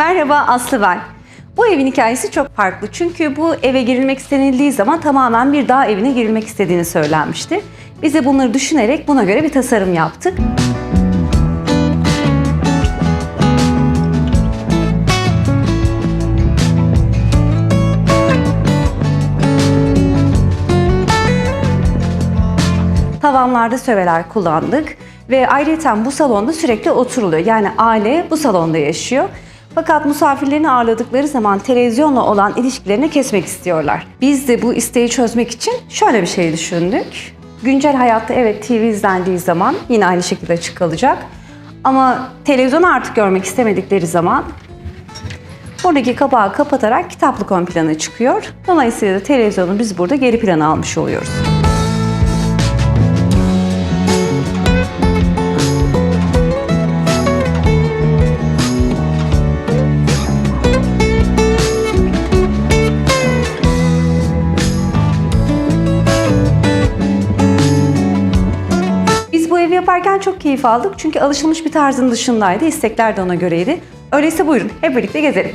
Merhaba Aslı ben. Bu evin hikayesi çok farklı çünkü bu eve girilmek istenildiği zaman tamamen bir dağ evine girilmek istediğini söylenmişti. Biz de bunları düşünerek buna göre bir tasarım yaptık. Tavanlarda söveler kullandık ve ayrıca bu salonda sürekli oturuluyor. Yani aile bu salonda yaşıyor. Fakat misafirlerini ağırladıkları zaman televizyonla olan ilişkilerini kesmek istiyorlar. Biz de bu isteği çözmek için şöyle bir şey düşündük. Güncel hayatta evet TV izlendiği zaman yine aynı şekilde açık kalacak. Ama televizyonu artık görmek istemedikleri zaman buradaki kapağı kapatarak kitaplık ön plana çıkıyor. Dolayısıyla da televizyonu biz burada geri plana almış oluyoruz. Biz bu evi yaparken çok keyif aldık çünkü alışılmış bir tarzın dışındaydı. İstekler de ona göreydi. Öyleyse buyurun hep birlikte gezelim.